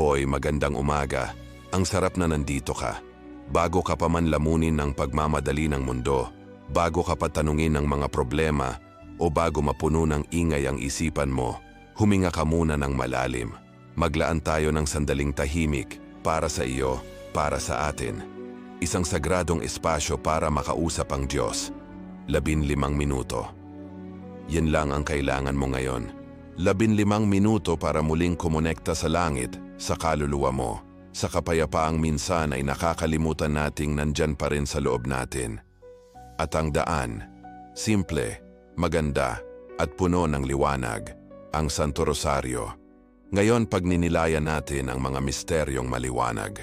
Hoy, magandang umaga. Ang sarap na nandito ka. Bago ka pa man lamunin ng pagmamadali ng mundo, bago ka pa tanungin ng mga problema, o bago mapuno ng ingay ang isipan mo, huminga ka muna ng malalim. Maglaan tayo ng sandaling tahimik para sa iyo, para sa atin. Isang sagradong espasyo para makausap ang Diyos. Labin limang minuto. Yan lang ang kailangan mo ngayon. Labin limang minuto para muling kumonekta sa langit, sa kaluluwa mo, sa kapayapaang minsan ay nakakalimutan nating nandyan pa rin sa loob natin. At ang daan, simple, maganda, at puno ng liwanag, ang Santo Rosario. Ngayon pagninilayan natin ang mga misteryong maliwanag.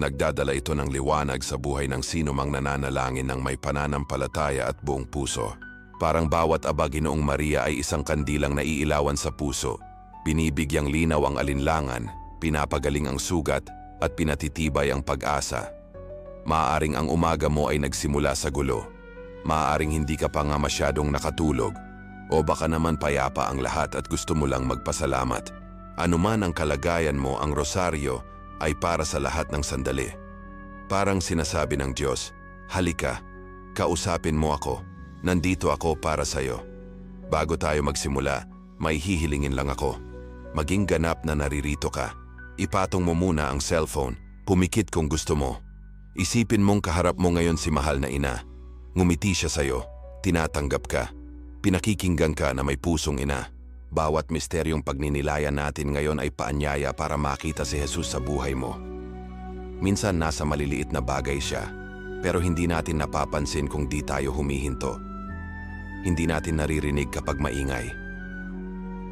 Nagdadala ito ng liwanag sa buhay ng sino mang nananalangin ng may pananampalataya at buong puso. Parang bawat aba Ginoong Maria ay isang kandilang naiilawan sa puso. Binibigyang linaw ang alinlangan, pinapagaling ang sugat, at pinatitibay ang pag-asa. Maaaring ang umaga mo ay nagsimula sa gulo. Maaaring hindi ka pa nga masyadong nakatulog. O baka naman payapa ang lahat at gusto mo lang magpasalamat. Ano man ang kalagayan mo, ang rosaryo ay para sa lahat ng sandali. Parang sinasabi ng Diyos, Halika, kausapin mo ako, nandito ako para sa'yo. Bago tayo magsimula, may hihilingin lang ako. Maging ganap na naririto ka. Ipatong mo muna ang cellphone, pumikit kung gusto mo. Isipin mong kaharap mo ngayon si mahal na ina. Ngumiti siya sa'yo, tinatanggap ka. Pinakikinggan ka na may pusong ina. Bawat misteryong pagninilayan natin ngayon ay paanyaya para makita si Jesus sa buhay mo. Minsan nasa maliliit na bagay siya, pero hindi natin napapansin kung di tayo humihinto. Hindi natin naririnig kapag maingay.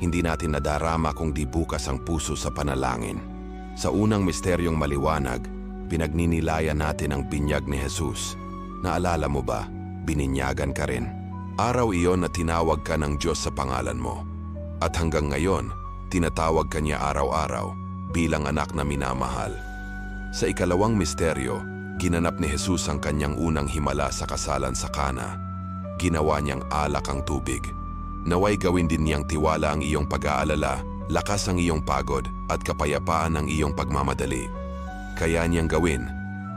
Hindi natin nadarama kung di bukas ang puso sa panalangin. Sa unang misteryong maliwanag, pinagninilayan natin ang binyag ni Jesus. Naalala mo ba, bininyagan ka rin. Araw iyon na tinawag ka ng Diyos sa pangalan mo. At hanggang ngayon, tinatawag ka niya araw-araw bilang anak na minamahal. Sa ikalawang misteryo, ginanap ni Jesus ang kanyang unang himala sa kasalan sa Kana. Ginawa niyang alak ang tubig. Naway gawin din niyang tiwala ang iyong pag-aalala, lakas ang iyong pagod, at kapayapaan ang iyong pagmamadali. Kaya niyang gawin,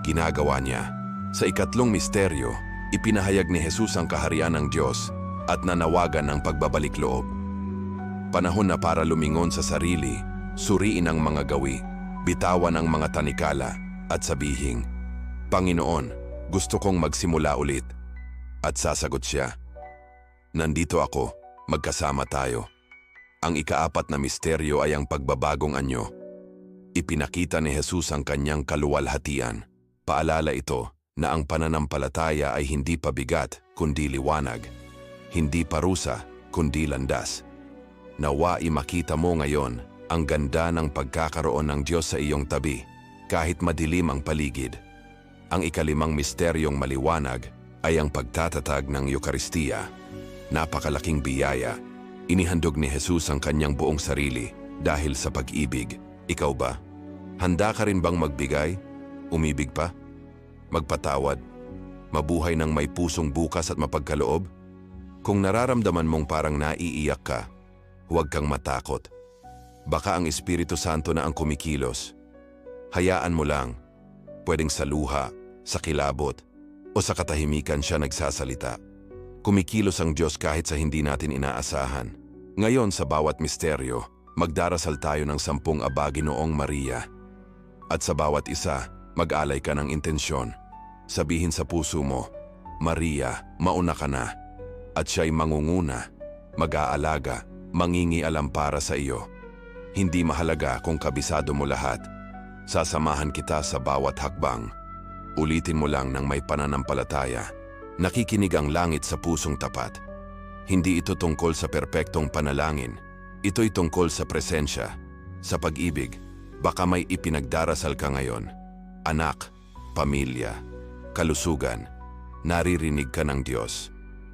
ginagawa niya. Sa ikatlong misteryo, ipinahayag ni Jesus ang kaharian ng Diyos at nanawagan ng pagbabalik loob. Panahon na para lumingon sa sarili, suriin ang mga gawi, bitawan ang mga tanikala, at sabihing, Panginoon, gusto kong magsimula ulit. At sasagot siya, Nandito ako, magkasama tayo. Ang ikaapat na misteryo ay ang pagbabagong anyo. Ipinakita ni Jesus ang kanyang kaluwalhatian. Paalala ito na ang pananampalataya ay hindi pabigat kundi liwanag, hindi parusa kundi landas. Nawa makita mo ngayon ang ganda ng pagkakaroon ng Diyos sa iyong tabi kahit madilim ang paligid. Ang ikalimang misteryong maliwanag ay ang pagtatatag ng Eukaristiya. Napakalaking biyaya. Inihandog ni Jesus ang kanyang buong sarili dahil sa pag-ibig. Ikaw ba? Handa ka rin bang magbigay? Umibig pa? Magpatawad? Mabuhay ng may pusong bukas at mapagkaloob? Kung nararamdaman mong parang naiiyak ka, huwag kang matakot. Baka ang Espiritu Santo na ang kumikilos. Hayaan mo lang. Pwedeng sa luha, sa kilabot, o sa katahimikan siya nagsasalita. Kumikilos ang Diyos kahit sa hindi natin inaasahan. Ngayon sa bawat misteryo, magdarasal tayo ng sampung abagi noong Maria. At sa bawat isa, mag-alay ka ng intensyon. Sabihin sa puso mo, Maria, mauna ka na. At siya'y mangunguna, mag-aalaga, mangingialam para sa iyo. Hindi mahalaga kung kabisado mo lahat. Sasamahan kita sa bawat hakbang. Ulitin mo lang ng may pananampalataya. Nakikinig ang langit sa pusong tapat. Hindi ito tungkol sa perpektong panalangin. Ito'y tungkol sa presensya, sa pag-ibig. Baka may ipinagdarasal ka ngayon. Anak, pamilya, kalusugan. Naririnig ka ng Diyos.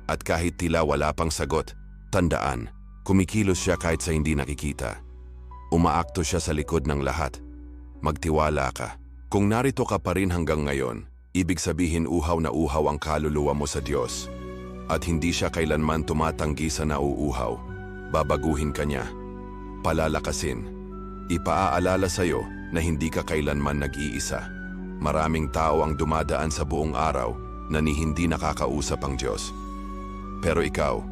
At kahit tila wala pang sagot, tandaan, kumikilos siya kahit sa hindi nakikita. Umaakto siya sa likod ng lahat. Magtiwala ka. Kung narito ka pa rin hanggang ngayon, ibig sabihin uhaw na uhaw ang kaluluwa mo sa Diyos. At hindi siya kailanman tumatanggi sa nauuhaw. Babaguhin ka niya. Palalakasin. Ipaaalala sa'yo na hindi ka kailanman nag-iisa. Maraming tao ang dumadaan sa buong araw na ni hindi nakakausap ang Diyos. Pero ikaw,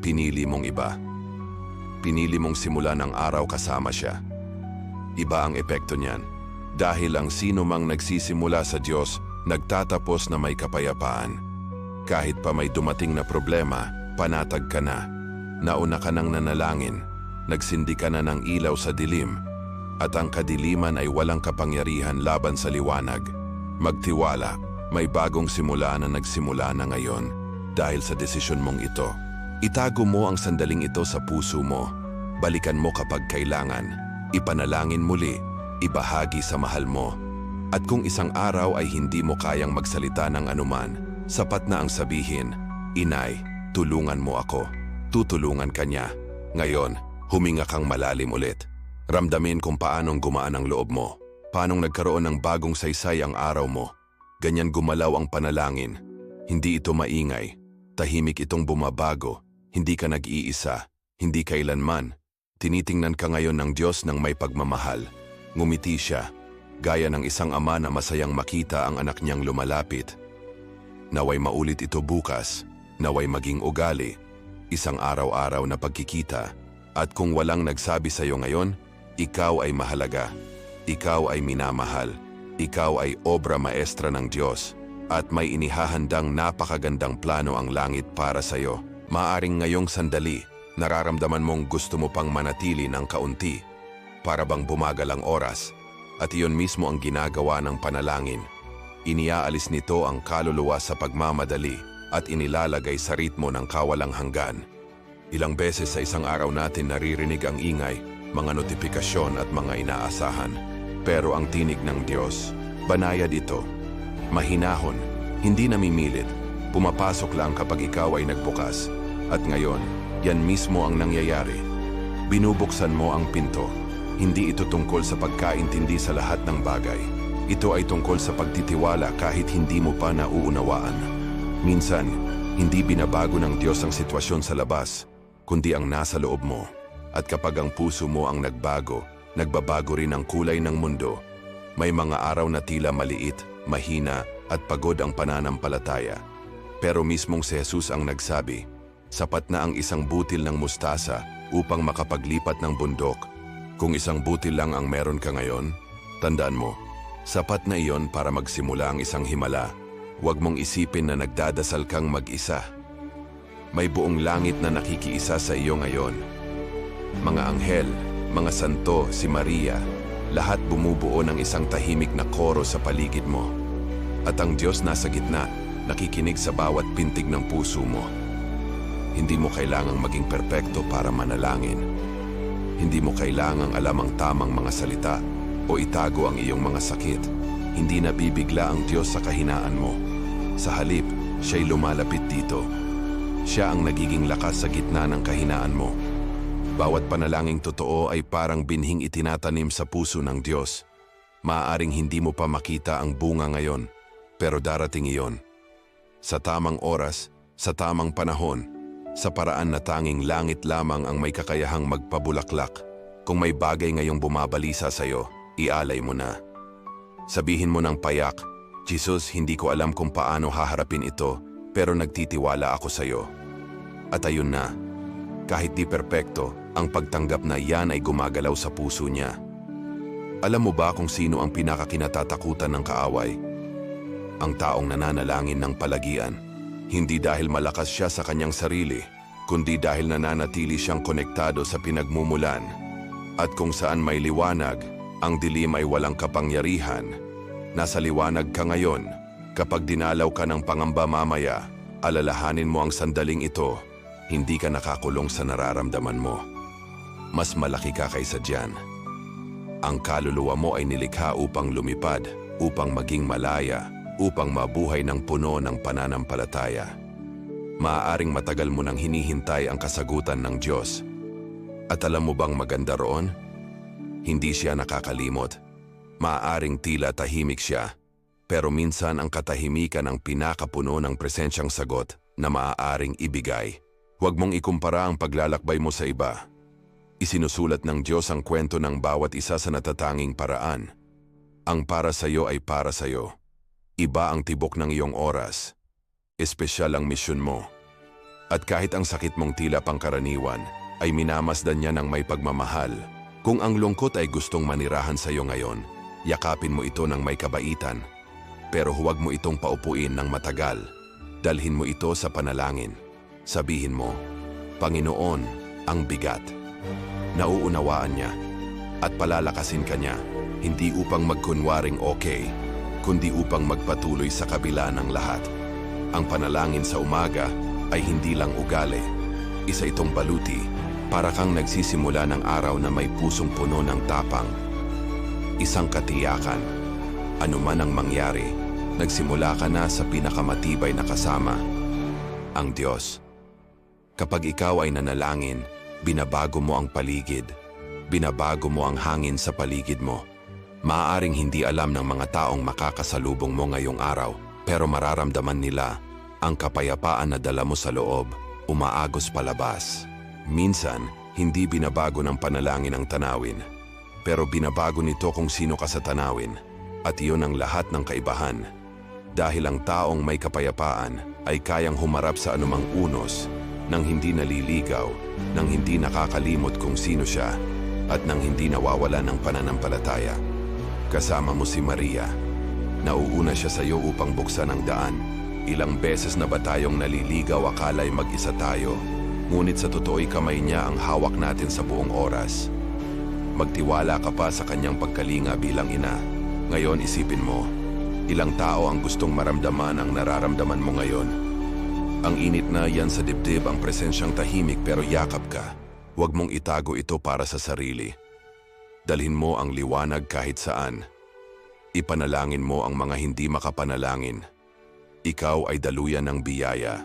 pinili mong iba. Pinili mong simula ng araw kasama siya. Iba ang epekto niyan. Dahil ang sino mang nagsisimula sa Diyos, nagtatapos na may kapayapaan. Kahit pa may dumating na problema, panatag ka na. Nauna ka nang nanalangin, nagsindi ka na ng ilaw sa dilim, at ang kadiliman ay walang kapangyarihan laban sa liwanag. Magtiwala, may bagong simula na nagsimula na ngayon dahil sa desisyon mong ito. Itago mo ang sandaling ito sa puso mo. Balikan mo kapag kailangan. Ipanalangin muli, ibahagi sa mahal mo. At kung isang araw ay hindi mo kayang magsalita ng anuman, sapat na ang sabihin, Inay, tulungan mo ako. Tutulungan ka niya. Ngayon, huminga kang malalim ulit. Ramdamin kung paanong gumaan ang loob mo. Paanong nagkaroon ng bagong saysay ang araw mo. Ganyan gumalaw ang panalangin. Hindi ito maingay. Tahimik itong bumabago. Hindi ka nag-iisa. Hindi kailanman. Tinitingnan ka ngayon ng Diyos ng may pagmamahal. Ngumiti siya, gaya ng isang ama na masayang makita ang anak niyang lumalapit. Naway maulit ito bukas, naway maging ugali, isang araw-araw na pagkikita. At kung walang nagsabi sa iyo ngayon, ikaw ay mahalaga. Ikaw ay minamahal. Ikaw ay obra maestra ng Diyos. At may inihahandang napakagandang plano ang langit para sa iyo. Maaring ngayong sandali, nararamdaman mong gusto mo pang manatili ng kaunti. Para bang bumagal ang oras. At iyon mismo ang ginagawa ng panalangin. Iniaalis nito ang kaluluwa sa pagmamadali at inilalagay sa ritmo ng kawalang hanggan. Ilang beses sa isang araw natin naririnig ang ingay, mga notifikasyon at mga inaasahan. Pero ang tinig ng Diyos, banayad ito. Mahinahon, hindi namimilit, pumapasok lang kapag ikaw ay nagbukas. At ngayon, yan mismo ang nangyayari. Binubuksan mo ang pinto. Hindi ito tungkol sa pagkaintindi sa lahat ng bagay. Ito ay tungkol sa pagtitiwala kahit hindi mo pa nauunawaan. Minsan, hindi binabago ng Diyos ang sitwasyon sa labas, kundi ang nasa loob mo. At kapag ang puso mo ang nagbago, nagbabago rin ang kulay ng mundo. May mga araw na tila maliit, mahina at pagod ang pananampalataya. Pero mismong si Jesus ang nagsabi, sapat na ang isang butil ng mustasa upang makapaglipat ng bundok. Kung isang butil lang ang meron ka ngayon, tandaan mo, sapat na iyon para magsimula ang isang himala. Huwag mong isipin na nagdadasal kang mag-isa. May buong langit na nakikiisa sa iyo ngayon. Mga anghel, mga santo, si Maria, lahat bumubuo ng isang tahimik na koro sa paligid mo. At ang Diyos nasa gitna, nakikinig sa bawat pintig ng puso mo. Hindi mo kailangang maging perpekto para manalangin. Hindi mo kailangang alam ang tamang mga salita o itago ang iyong mga sakit. Hindi nabibigla ang Diyos sa kahinaan mo. Sa halip, siya'y lumalapit dito. Siya ang nagiging lakas sa gitna ng kahinaan mo. Bawat panalangin totoo ay parang binhing itinatanim sa puso ng Diyos. Maaaring hindi mo pa makita ang bunga ngayon, pero darating iyon. Sa tamang oras, sa tamang panahon, sa paraan na tanging langit lamang ang may kakayahang magpabulaklak. Kung may bagay ngayong bumabalisa sa iyo, ialay mo na. Sabihin mo ng payak, Jesus, hindi ko alam kung paano haharapin ito, pero nagtitiwala ako sa iyo. At ayun na, kahit di perpekto, ang pagtanggap na yan ay gumagalaw sa puso niya. Alam mo ba kung sino ang pinakakinatatakutan ng kaaway? Ang taong nananalangin ng palagian. Hindi dahil malakas siya sa kanyang sarili, kundi dahil nananatili siyang konektado sa pinagmumulan. At kung saan may liwanag, ang dilim ay walang kapangyarihan. Nasa liwanag ka ngayon, kapag dinalaw ka ng pangamba mamaya, alalahanin mo ang sandaling ito, hindi ka nakakulong sa nararamdaman mo. Mas malaki ka kaysa diyan. Ang kaluluwa mo ay nilikha upang lumipad, upang maging malaya, upang mabuhay ng puno ng pananampalataya. Maaaring matagal mo nang hinihintay ang kasagutan ng Diyos. At alam mo bang maganda roon? Hindi siya nakakalimot. Maaaring tila tahimik siya, pero minsan ang katahimikan ang pinakapuno ng presensyang sagot na maaaring ibigay. Huwag mong ikumpara ang paglalakbay mo sa iba. Isinusulat ng Diyos ang kwento ng bawat isa sa natatanging paraan. Ang para sa iyo ay para sa iyo. Iba ang tibok ng iyong oras. Espesyal ang misyon mo. At kahit ang sakit mong tila pangkaraniwan, ay minamasdan niya ng may pagmamahal. Kung ang lungkot ay gustong manirahan sa iyo ngayon, yakapin mo ito ng may kabaitan. Pero huwag mo itong paupuin ng matagal. Dalhin mo ito sa panalangin. Sabihin mo, Panginoon, ang bigat. Nauunawaan niya at palalakasin ka niya, hindi upang magkunwaring okay, kundi upang magpatuloy sa kabila ng lahat. Ang panalangin sa umaga ay hindi lang ugali. Isa itong baluti para kang nagsisimula ng araw na may pusong puno ng tapang. Isang katiyakan. Ano man ang mangyari, nagsimula ka na sa pinakamatibay na kasama, ang Diyos. Kapag ikaw ay nanalangin, binabago mo ang paligid. Binabago mo ang hangin sa paligid mo. Maaaring hindi alam ng mga taong makakasalubong mo ngayong araw, pero mararamdaman nila ang kapayapaan na dala mo sa loob, umaagos palabas. Minsan, hindi binabago ng panalangin ang tanawin, pero binabago nito kung sino ka sa tanawin, at iyon ang lahat ng kaibahan. Dahil ang taong may kapayapaan ay kayang humarap sa anumang unos nang hindi naliligaw, nang hindi nakakalimot kung sino siya, at nang hindi nawawala ng pananampalataya. Kasama mo si Maria. Nauuna siya sa iyo upang buksan ang daan. Ilang beses na ba tayong naliligaw akala'y mag-isa tayo, ngunit sa totoo'y kamay niya ang hawak natin sa buong oras. Magtiwala ka pa sa kanyang pagkalinga bilang ina. Ngayon isipin mo, ilang tao ang gustong maramdaman ang nararamdaman mo ngayon. Ang init na yan sa dibdib ang presensyang tahimik pero yakap ka. Huwag mong itago ito para sa sarili. Dalhin mo ang liwanag kahit saan. Ipanalangin mo ang mga hindi makapanalangin. Ikaw ay daluyan ng biyaya.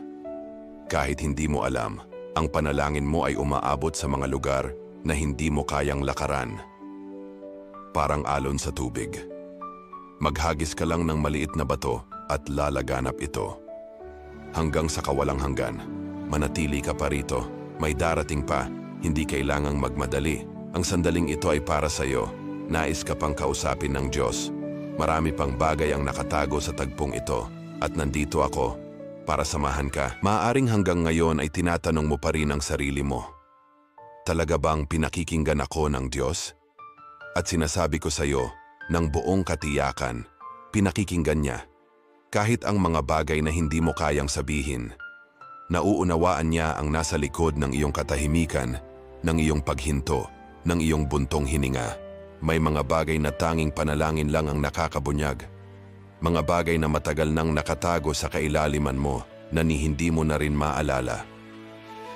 Kahit hindi mo alam, ang panalangin mo ay umaabot sa mga lugar na hindi mo kayang lakaran. Parang alon sa tubig. Maghagis ka lang ng maliit na bato at lalaganap ito. Hanggang sa kawalang hanggan, manatili ka pa rito. May darating pa, hindi kailangang magmadali. Ang sandaling ito ay para sa iyo. Nais ka pang kausapin ng Diyos. Marami pang bagay ang nakatago sa tagpong ito at nandito ako para samahan ka. Maaring hanggang ngayon ay tinatanong mo pa rin ang sarili mo. Talaga bang pinakikinggan ako ng Diyos? At sinasabi ko sa iyo, ng buong katiyakan, pinakikinggan niya. Kahit ang mga bagay na hindi mo kayang sabihin, nauunawaan niya ang nasa likod ng iyong katahimikan, ng iyong paghinto, ng iyong buntong hininga. May mga bagay na tanging panalangin lang ang nakakabunyag. Mga bagay na matagal nang nakatago sa kailaliman mo na ni hindi mo na rin maalala.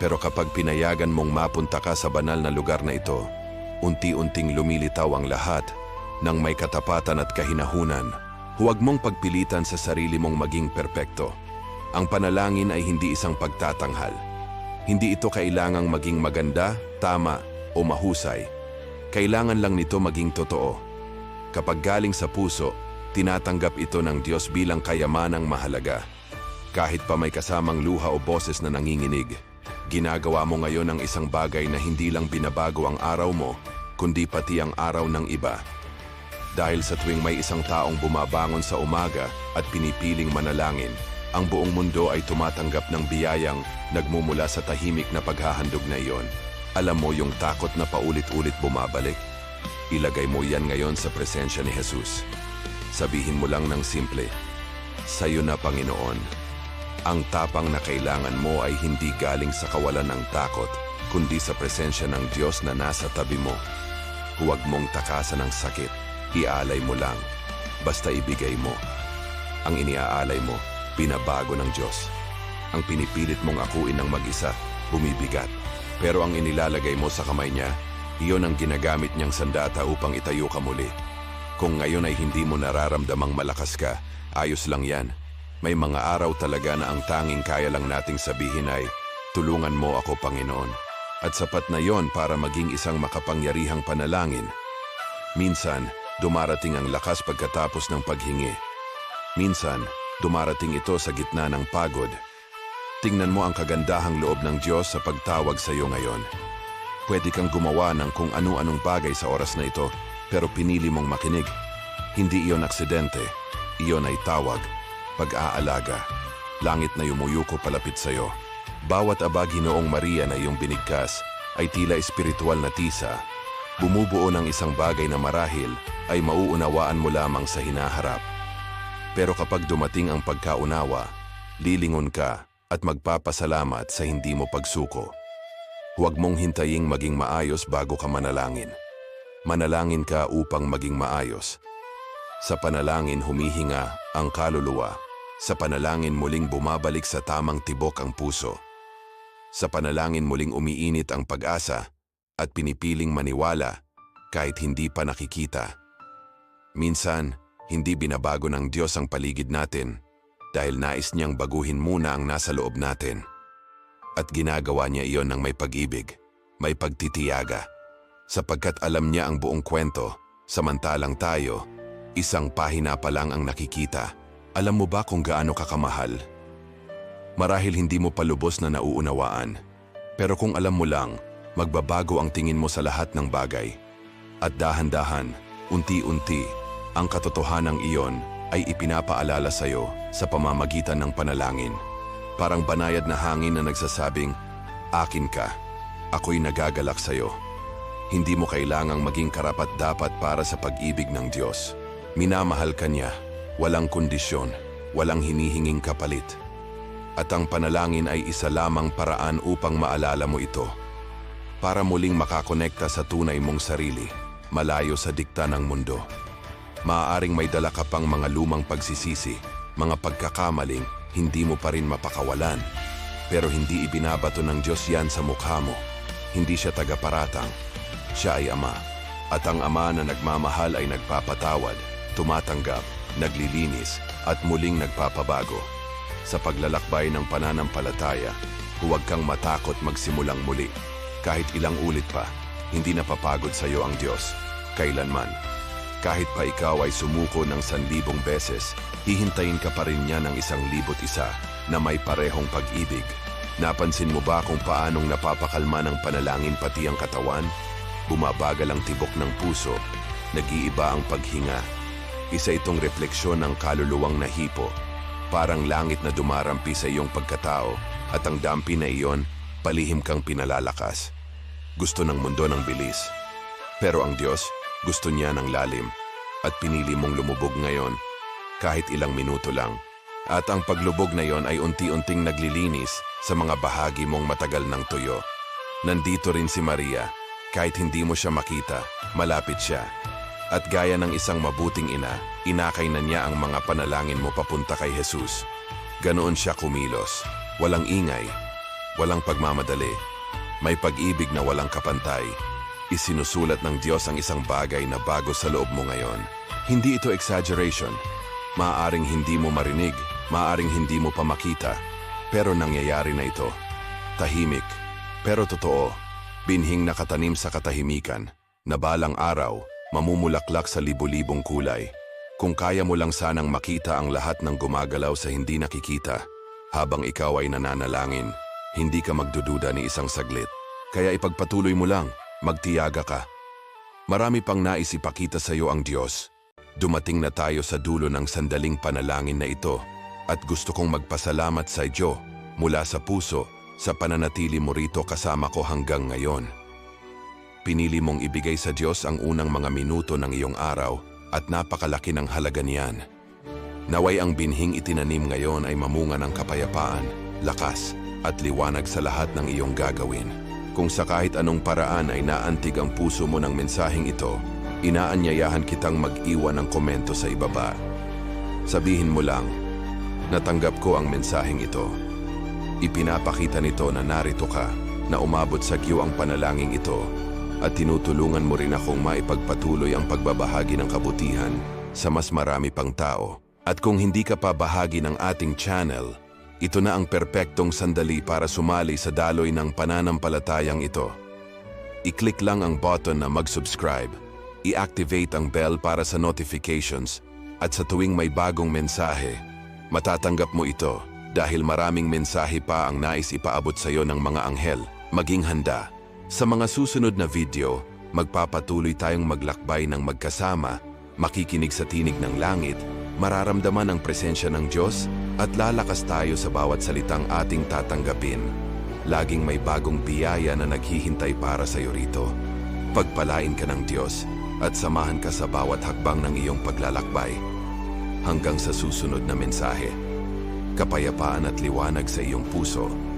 Pero kapag pinayagan mong mapunta ka sa banal na lugar na ito, unti-unting lumilitaw ang lahat ng may katapatan at kahinahunan. Huwag mong pagpilitan sa sarili mong maging perpekto. Ang panalangin ay hindi isang pagtatanghal. Hindi ito kailangang maging maganda, tama o mahusay. Kailangan lang nito maging totoo. Kapag galing sa puso, tinatanggap ito ng Diyos bilang kayamanang mahalaga. Kahit pa may kasamang luha o boses na nanginginig, ginagawa mo ngayon ang isang bagay na hindi lang binabago ang araw mo, kundi pati ang araw ng iba. Dahil sa tuwing may isang taong bumabangon sa umaga at pinipiling manalangin, ang buong mundo ay tumatanggap ng biyayang nagmumula sa tahimik na paghahandog na iyon. Alam mo yung takot na paulit-ulit bumabalik? Ilagay mo yan ngayon sa presensya ni Jesus. Sabihin mo lang ng simple, Sa'yo na Panginoon. Ang tapang na kailangan mo ay hindi galing sa kawalan ng takot, kundi sa presensya ng Diyos na nasa tabi mo. Huwag mong takasan ng sakit, ialay mo lang. Basta ibigay mo. Ang iniaalay mo, pinabago ng Diyos. Ang pinipilit mong akuin ng mag-isa, bumibigat. Pero ang inilalagay mo sa kamay niya, iyon ang ginagamit niyang sandata upang itayo ka muli. Kung ngayon ay hindi mo nararamdamang malakas ka, ayos lang yan. May mga araw talaga na ang tanging kaya lang nating sabihin ay, Tulungan mo ako, Panginoon. At sapat na yon para maging isang makapangyarihang panalangin. Minsan, dumarating ang lakas pagkatapos ng paghingi. Minsan, dumarating ito sa gitna ng pagod. Tingnan mo ang kagandahang loob ng Diyos sa pagtawag sa iyo ngayon. Pwede kang gumawa ng kung ano-anong bagay sa oras na ito, pero pinili mong makinig. Hindi iyon aksidente, iyon ay tawag, pag-aalaga, langit na yumuyuko palapit sa iyo. Bawat abag Ginoong Maria na iyong binigkas ay tila espiritual na tisa. Bumubuo ng isang bagay na marahil ay mauunawaan mo lamang sa hinaharap. Pero kapag dumating ang pagkaunawa, lilingon ka at magpapasalamat sa hindi mo pagsuko. Huwag mong hintaying maging maayos bago ka manalangin. Manalangin ka upang maging maayos. Sa panalangin humihinga ang kaluluwa. Sa panalangin muling bumabalik sa tamang tibok ang puso. Sa panalangin muling umiinit ang pag-asa at pinipiling maniwala kahit hindi pa nakikita. Minsan, hindi binabago ng Diyos ang paligid natin dahil nais niyang baguhin muna ang nasa loob natin. At ginagawa niya iyon ng may pag-ibig, may pagtitiyaga, sapagkat alam niya ang buong kwento, samantalang tayo, isang pahina pa lang ang nakikita. Alam mo ba kung gaano kakamahal? Marahil hindi mo pa lubos na nauunawaan, pero kung alam mo lang, magbabago ang tingin mo sa lahat ng bagay. At dahan-dahan, unti-unti, ang katotohanang iyon ay ipinapaalala sa iyo sa pamamagitan ng panalangin. Parang banayad na hangin na nagsasabing, Akin ka, ako'y nagagalak sa iyo. Hindi mo kailangang maging karapat-dapat para sa pag-ibig ng Diyos. Minamahal ka niya, walang kondisyon, walang hinihinging kapalit. At ang panalangin ay isa lamang paraan upang maalala mo ito. Para muling makakonekta sa tunay mong sarili, malayo sa dikta ng mundo. Maaaring may dala ka pang mga lumang pagsisisi, mga pagkakamaling hindi mo pa rin mapakawalan. Pero hindi ibinabato ng Diyos yan sa mukha mo. Hindi siya tagaparatang. Siya ay Ama. At ang Ama na nagmamahal ay nagpapatawad, tumatanggap, naglilinis, at muling nagpapabago. Sa paglalakbay ng pananampalataya, huwag kang matakot magsimulang muli. Kahit ilang ulit pa, hindi napapagod sa iyo ang Diyos. Kailanman. Kahit pa ikaw ay sumuko ng sanlibong beses, hihintayin ka pa rin niya ng isang libot isa na may parehong pag-ibig. Napansin mo ba kung paanong napapakalma ng panalangin pati ang katawan? Bumabagal ang tibok ng puso, nag-iiba ang paghinga. Isa itong refleksyon ng kaluluwang nahipo, parang langit na dumarampi sa iyong pagkatao at ang dampi na iyon, palihim kang pinalalakas. Gusto ng mundo ng bilis. Pero ang Diyos, gusto niya ng lalim at pinili mong lumubog ngayon kahit ilang minuto lang. At ang paglubog na yon ay unti-unting naglilinis sa mga bahagi mong matagal ng tuyo. Nandito rin si Maria, kahit hindi mo siya makita, malapit siya. At gaya ng isang mabuting ina, inakay na niya ang mga panalangin mo papunta kay Jesus. Ganoon siya kumilos, walang ingay, walang pagmamadali, may pag-ibig na walang kapantay. Isinusulat ng Diyos ang isang bagay na bago sa loob mo ngayon. Hindi ito exaggeration. Maaaring hindi mo marinig, maaaring hindi mo pa makita, pero nangyayari na ito. Tahimik, pero totoo. Binhing nakatanim sa katahimikan, na balang araw, mamumulaklak sa libu-libong kulay. Kung kaya mo lang sanang makita ang lahat ng gumagalaw sa hindi nakikita, habang ikaw ay nananalangin, hindi ka magdududa ni isang saglit. Kaya ipagpatuloy mo lang, magtiyaga ka. Marami pang nais ipakita sa iyo ang Diyos. Dumating na tayo sa dulo ng sandaling panalangin na ito at gusto kong magpasalamat sa iyo mula sa puso sa pananatili mo rito kasama ko hanggang ngayon. Pinili mong ibigay sa Diyos ang unang mga minuto ng iyong araw at napakalaki ng halaga niyan. Naway ang binhing itinanim ngayon ay mamunga ng kapayapaan, lakas at liwanag sa lahat ng iyong gagawin. Kung sa kahit anong paraan ay naantig ang puso mo ng mensaheng ito, inaanyayahan kitang mag-iwan ng komento sa ibaba. Sabihin mo lang, natanggap ko ang mensaheng ito. Ipinapakita nito na narito ka, na umabot sa kiyo ang panalangin ito, at tinutulungan mo rin akong maipagpatuloy ang pagbabahagi ng kabutihan sa mas marami pang tao. At kung hindi ka pa bahagi ng ating channel, ito na ang perpektong sandali para sumali sa daloy ng pananampalatayang ito. I-click lang ang button na mag-subscribe, i-activate ang bell para sa notifications, at sa tuwing may bagong mensahe, matatanggap mo ito dahil maraming mensahe pa ang nais ipaabot sa iyo ng mga anghel. Maging handa. Sa mga susunod na video, magpapatuloy tayong maglakbay ng magkasama, makikinig sa tinig ng langit, mararamdaman ang presensya ng Diyos at lalakas tayo sa bawat salitang ating tatanggapin. Laging may bagong biyaya na naghihintay para sa iyo rito. Pagpalain ka ng Diyos at samahan ka sa bawat hakbang ng iyong paglalakbay. Hanggang sa susunod na mensahe. Kapayapaan at liwanag sa iyong puso